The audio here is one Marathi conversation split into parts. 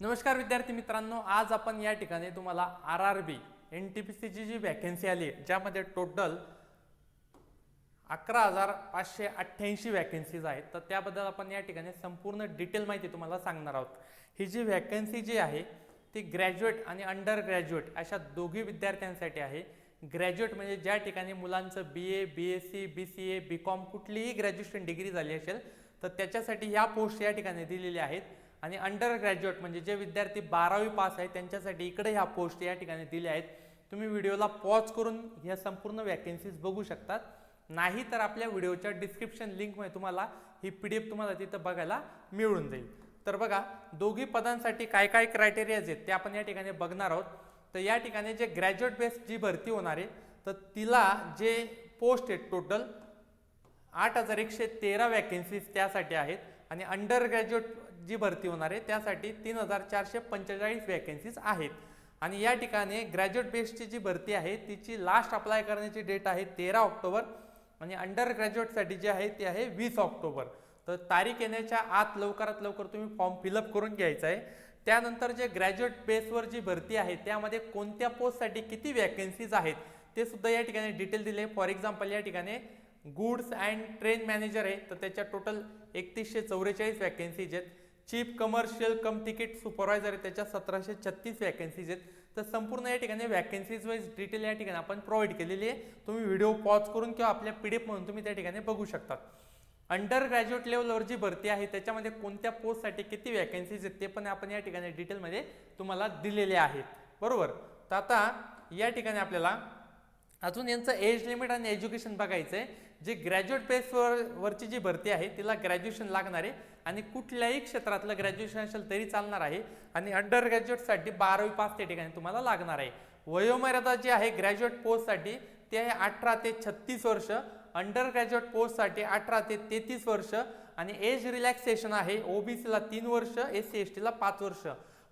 नमस्कार विद्यार्थी मित्रांनो आज आपण या ठिकाणी तुम्हाला R R B N T P सीची जी वॅकन्सी आली आहे ज्यामध्ये टोटल अकरा हजार पाचशे अठ्ठ्याऐंशी वॅकन्सीज आहेत. तर त्याबद्दल आपण या ठिकाणी संपूर्ण डिटेल माहिती तुम्हाला सांगणार आहोत. ही जी वॅकन्सी जी आहे ती ग्रॅज्युएट आणि अंडर ग्रॅज्युएट अशा दोघी विद्यार्थ्यांसाठी आहे. ग्रॅज्युएट म्हणजे ज्या ठिकाणी मुलांचं B A B S C B C A B com कुठलीही ग्रॅज्युएशन डिग्री झाली असेल तर त्याच्यासाठी ह्या पोस्ट या ठिकाणी दिलेल्या आहेत. आणि अंडर ग्रॅज्युएट म्हणजे जे विद्यार्थी बारावी पास आहेत त्यांच्यासाठी इकडे ह्या पोस्ट या ठिकाणी दिल्या आहेत. तुम्ही व्हिडिओला पॉज करून ह्या संपूर्ण वॅकन्सीज बघू शकतात. नाही तर आपल्या व्हिडिओच्या डिस्क्रिप्शन लिंकमध्ये तुम्हाला ही पी डी एफ तुम्हाला तिथं बघायला मिळून जाईल. तर बघा दोघी पदांसाठी काय काय क्रायटेरियाज आहेत ते आपण या ठिकाणी बघणार आहोत. तर या ठिकाणी जे ग्रॅज्युएट बेस जी भरती होणार आहे तर तिला जे पोस्ट आहेत टोटल आठ हजार एकशे तेरा वॅकन्सीज त्यासाठी आहेत. आणि अंडर ग्रॅज्युएट जी भरती होणार आहे त्यासाठी तीन हजार चारशे पंचेचाळीस वॅकन्सीज आहेत. आणि या ठिकाणी ग्रॅज्युएट बेसची जी भरती आहे तिची लास्ट अप्लाय करण्याची डेट आहे तेरा ऑक्टोबर. आणि अंडर ग्रॅज्युएटसाठी जी आहे ती आहे वीस ऑक्टोबर. तर तारीख येण्याच्या आत लवकरात लवकर तुम्ही फॉर्म फिलअप करून घ्यायचा आहे. त्यानंतर जे ग्रॅज्युएट बेसवर जी भरती आहे त्यामध्ये कोणत्या पोस्टसाठी किती वॅकन्सीज आहेत ते सुद्धा या ठिकाणी डिटेल दिले. फॉर एक्झाम्पल या ठिकाणी गुड्स अँड ट्रेन मॅनेजर आहे तर त्याच्या टोटल एकतीसशे चौवेचाळीस वॅकन्सीज आहेत. Chief commercial cum ticket supervisor आहे त्याच्या सतराशे छत्तीस वॅकन्सीज आहेत. तर संपूर्ण या ठिकाणी वॅकन्सीज वाईज डिटेल या ठिकाणी आपण प्रोव्हाइड केलेली आहे. तुम्ही व्हिडिओ पॉज करून किंवा आपल्या पी डी एफ म्हणून तुम्ही त्या ठिकाणी बघू शकता अंडर ग्रॅज्युएट लेवलवर जी भरती आहे त्याच्यामध्ये कोणत्या पोस्टसाठी किती वॅकन्सीज आहेत ते पण आपण या ठिकाणी डिटेलमध्ये तुम्हाला दिलेले आहेत बरोबर? तर आता या ठिकाणी आपल्याला अजून यांचं एज लिमिट आणि एज्युकेशन बघायचं आहे जी ग्रॅज्युएट बेसवर वरची जी भरती आहे तिला ग्रॅज्युएशन लागणार आहे आणि कुठल्याही क्षेत्रातलं ग्रॅज्युएशन असेल तरी चालणार आहे आणि अंडर ग्रॅज्युएटसाठी बारावी पास त्या ठिकाणी तुम्हाला लागणार आहे. वयोमर्यादा जी आहे ग्रॅज्युएट पोस्टसाठी ते आहे अठरा ते छत्तीस वर्ष अंडर ग्रॅज्युएट पोस्टसाठी अठरा ते तेहतीस वर्ष आणि एज रिलॅक्सेशन आहे ओबीसीला तीन वर्ष एस सी एस टीला पाच वर्ष.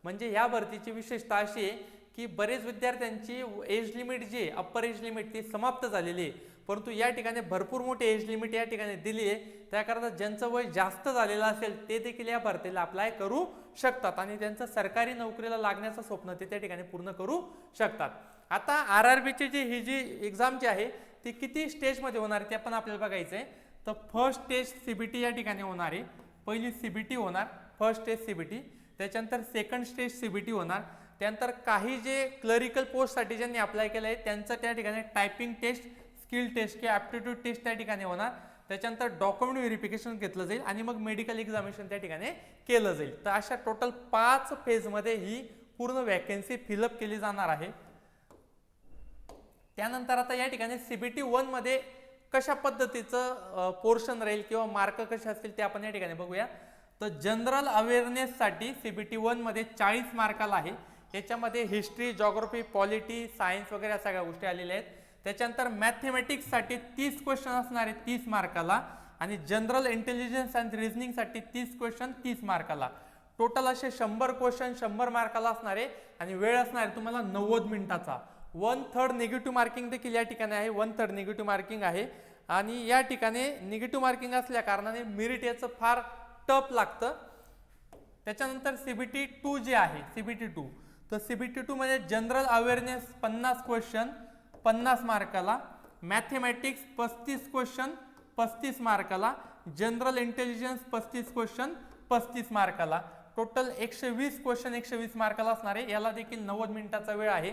म्हणजे ह्या भरतीची विशेषता अशी आहे की बरेच विद्यार्थ्यांची एज लिमिट जी आहे अप्पर एज लिमिट ती समाप्त झालेली आहे. परंतु या ठिकाणी भरपूर मोठी एज लिमिट या ठिकाणी दिली आहे. त्याकरता ज्यांचं वय जास्त झालेलं असेल ते देखील या भरतीला अप्लाय करू शकतात आणि त्यांचं सरकारी नोकरीला लागण्याचं स्वप्न ते त्या ठिकाणी पूर्ण करू शकतात. आता आर आर बीची जी ही जी एक्झाम जी आहे ती किती स्टेजमध्ये होणार आहे ते पण आपल्याला बघायचं आहे तर फर्स्ट स्टेज सीबीटी या ठिकाणी होणार आहे. पहिली सीबीटी होणार फर्स्ट स्टेज सीबीटी त्याच्यानंतर सेकंड स्टेज सीबीटी होणार. त्यानंतर काही जे क्लरिकल पोस्टसाठी ज्यांनी अप्लाय केलं आहे त्यांचं त्या ठिकाणी टायपिंग टेस्ट स्किल टेस्ट किंवा ॲप्टिट्यूड टेस्ट त्या ठिकाणी होणार. त्याच्यानंतर डॉक्युमेंट व्हेरिफिकेशन घेतलं जाईल आणि मग मेडिकल एक्झामिनेशन त्या ठिकाणी केलं जाईल. तर अशा टोटल पाच फेजमध्ये ही पूर्ण वॅकन्सी फिलअप केली जाणार आहे. त्यानंतर आता या ठिकाणी सीबीटी वनमध्ये कशा पद्धतीचं पोर्शन राहील किंवा मार्क कसे असतील ते आपण या ठिकाणी बघूया. तर जनरल अवेअरनेससाठी सीबीटी वनमध्ये चाळीस मार्काला आहे. याच्यामध्ये हिस्ट्री जॉग्रफी पॉलिटी सायन्स वगैरे या सगळ्या गोष्टी आलेल्या आहेत. त्याच्यानंतर मॅथमॅटिक्ससाठी तीस क्वेश्चन असणार आहे तीस मार्काला आणि जनरल इंटेलिजन्स अँड रिझनिंगसाठी तीस क्वेश्चन तीस मार्काला. टोटल असे शंभर क्वेश्चन शंभर मार्काला असणार आहे आणि वेळ असणार आहे तुम्हाला नव्वद मिनिटाचा. वन थर्ड निगेटिव्ह मार्किंग देखील या ठिकाणी आहे. वन थर्ड निगेटिव्ह मार्किंग आहे. आणि या ठिकाणी निगेटिव्ह मार्किंग असल्या कारणाने मेरिट याचं फार टफ लागतं. त्याच्यानंतर सीबीटी टू जे आहे सीबीटी टू तर सीबीटी टूमध्ये जनरल अवेअरनेस पन्नास क्वेश्चन पन्नास मार्काला मॅथेमॅटिक्स पस्तीस क्वेश्चन पस्तीस मार्काला जनरल इंटेलिजन्स पस्तीस क्वेश्चन पस्तीस मार्काला. टोटल एकशे वीस क्वेश्चन एकशे वीस मार्काला असणार आहे. याला देखील नव्वद मिनिटाचा वेळ आहे.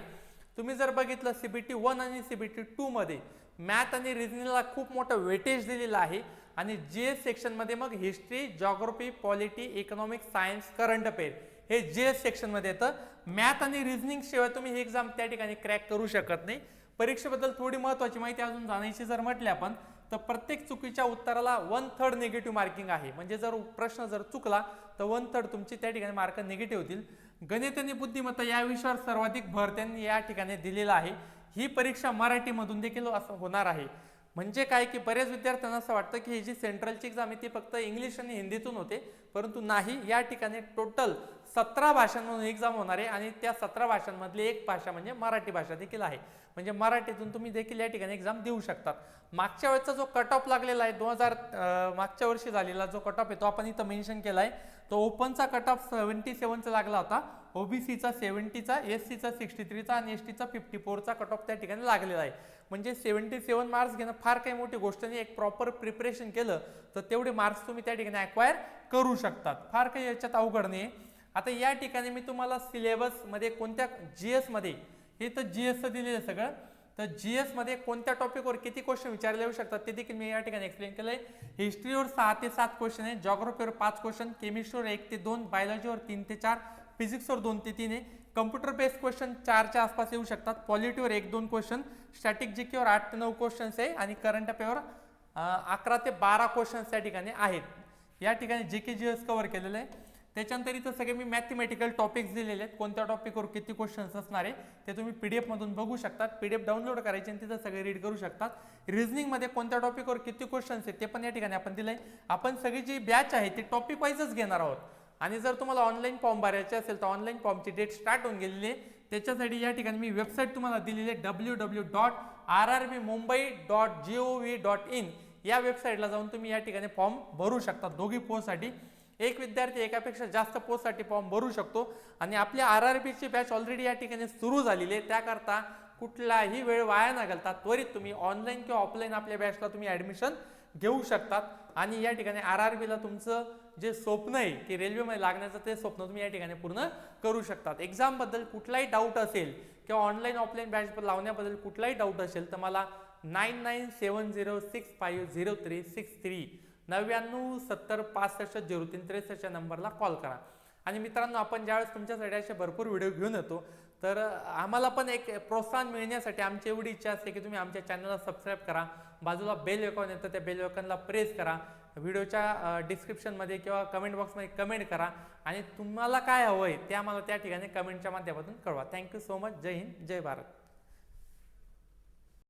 तुम्ही जर बघितलं सीबीटी वन आणि सीबीटी टूमध्ये मॅथ आणि रिजनिंगला खूप मोठं वेटेज दिलेलं आहे. आणि जे एस सेक्शनमध्ये मग history geography polity economic science current affair हे जे एस सेक्शनमध्ये येतं मॅथ आणि रिझनिंग शिवाय तुम्ही ही एक्झाम त्या ठिकाणी क्रॅक करू शकत नाही. परीक्षेबद्दल थोडी महत्त्वाची माहिती अजून जाणायची जर म्हटली आपण तर प्रत्येक चुकीच्या उत्तराला वन थर्ड निगेटिव्ह मार्किंग आहे. म्हणजे जर प्रश्न जर चुकला तर वन थर्ड तुमची त्या ठिकाणी मार्क निगेटिव्ह होतील. गणित आणि बुद्धिमत्ता या विषयावर सर्वाधिक भर त्यांनी या ठिकाणी दिलेला आहे. ही परीक्षा मराठीमधून देखील असं होणार आहे. म्हणजे काय की बऱ्याच विद्यार्थ्यांना असं वाटतं की ही जी सेंट्रलची एक्झाम आहे ती फक्त इंग्लिश आणि हिंदीतून होते परंतु नाही या ठिकाणी टोटल सतरा भाषांमधून एक्झाम होणार आहे आणि त्या सतरा भाषांमधली एक भाषा म्हणजे मराठी भाषा देखील आहे. म्हणजे मराठीतून तुम्ही देखील या ठिकाणी एक्झाम देऊ शकतात. मागच्या वेळेचा जो कट ऑफ लागलेला आहे दोन हजार मागच्या वर्षी झालेला जो कट ऑफ आहे तो आपण इथं मेन्शन केला आहे तो ओपनचा कट ऑफ सेव्हन्टी सेवनचा लागला होता. ओबीसीचा सेव्हन्टीचा एस सीचा सिक्स्टी थ्रीचा आणि एस टीचा फिफ्टी फोरचा कट ऑफ त्या ठिकाणी लागलेला आहे. म्हणजे सेव्हन्टी सेवन मार्क्स घेणं फार काही मोठी गोष्ट नाही. एक प्रॉपर प्रिपरेशन केलं तर तेवढे मार्क्स तुम्ही त्या ठिकाणी अक्वायर करू शकतात. फार काही याच्यात अवघड नाही आता या ठिकाणी मी तुम्हाला सिलेबसमध्ये कोणत्या जी एसमध्ये हे तर जी एसचं दिलेलं आहे सगळं. तर जी एसमध्ये कोणत्या टॉपिकवर किती क्वेश्चन विचारले येऊ शकतात ते देखील मी या ठिकाणी एक्सप्लेन केलं आहे हिस्ट्रीवर सहा ते सात क्वेश्चन आहे. जॉग्रफीवर पाच क्वेश्चन केमिस्ट्रीवर एक ते दोन. बायोलॉजीवर तीन ते चार. फिजिक्सवर दोन ते तीन आहे. कम्प्युटर बेस्ड क्वेश्चन चारच्या आसपास येऊ शकतात. पॉलिटीवर एक दोन क्वेश्चन स्टॅटिक जीकेवर आठ ते नऊ क्वेश्चन्स आहे. आणि करंट अफेअरवर अकरा ते बारा क्वेश्चन्स त्या ठिकाणी आहेत. या ठिकाणी जे के जी एस कव्हर केलेलं आहे. त्याच्यानंतर इथं सगळे मी मॅथमॅटिकल टॉपिक्स दिलेले आहेत. कोणत्या टॉपिकवर किती क्वेश्चन्स असणार आहे ते तुम्ही पी डी एफमधून बघू शकतात. पी डी एफ डाउनलोड करायचे आणि तिथं सगळे रीड करू शकतात. रिझनिंगमध्ये कोणत्या टॉपिकवर किती क्वेश्चन्स आहेत ते पण या ठिकाणी आपण दिलं आहे आपण सगळी जी बॅच आहे ती टॉपिक वाईजच घेणार आहोत. आणि जर तुम्हाला ऑनलाईन फॉर्म भरायचे असेल तर ऑनलाईन फॉर्मची डेट स्टार्ट होऊन गेलेली आहे. त्याच्यासाठी या ठिकाणी मी वेबसाईट तुम्हाला दिलेली आहे W W dot R R B Mumbai dot G O V dot in या वेबसाईटला जाऊन तुम्ही या ठिकाणी फॉर्म भरू शकता. दोघी पोस्टसाठी एक विद्यार्थी एकापेक्षा जास्त पोस्टसाठी फॉर्म भरू शकतो. आणि आपल्या आर आर बीची बॅच ऑलरेडी या ठिकाणी सुरू झालेली आहे. त्याकरता कुठलाही वेळ वाया न घालता त्वरित तुम्ही ऑनलाईन किंवा ऑफलाईन आपल्या बॅचला तुम्ही ॲडमिशन घेऊ शकतात. आणि या ठिकाणी आर आर बीला तुमचं जे स्वप्न आहे की रेल्वेमध्ये लागण्याचं ते स्वप्न तुम्ही या ठिकाणी पूर्ण करू शकतात. एक्झामबद्दल कुठलाही डाऊट असेल किंवा ऑनलाईन ऑफलाईन बॅच लावण्याबद्दल कुठलाही डाऊट असेल तर मला nine nine seven zero six five zero three six three नव्याण्णव सत्तर पासष्ट झिरो तीन त्रेसष्टच्या नंबरला कॉल करा. आणि मित्रांनो आपण ज्यावेळेस तुमच्यासाठी असे भरपूर व्हिडिओ घेऊन येतो तर आम्हाला पण एक प्रोत्साहन मिळण्यासाठी आमची एवढी इच्छा असते की तुम्ही आमच्या चॅनलला सबस्क्राईब करा बाजूला बेल आयकॉन येतं त्या बेल आयकॉनला प्रेस करा व्हिडिओच्या डिस्क्रिप्शनमध्ये किंवा कमेंट बॉक्समध्ये कमेंट करा आणि तुम्हाला काय हवं आहे ते आम्हाला त्या ठिकाणी कमेंटच्या माध्यमातून कळवा. Thank you so much. जय हिंद जय भारत.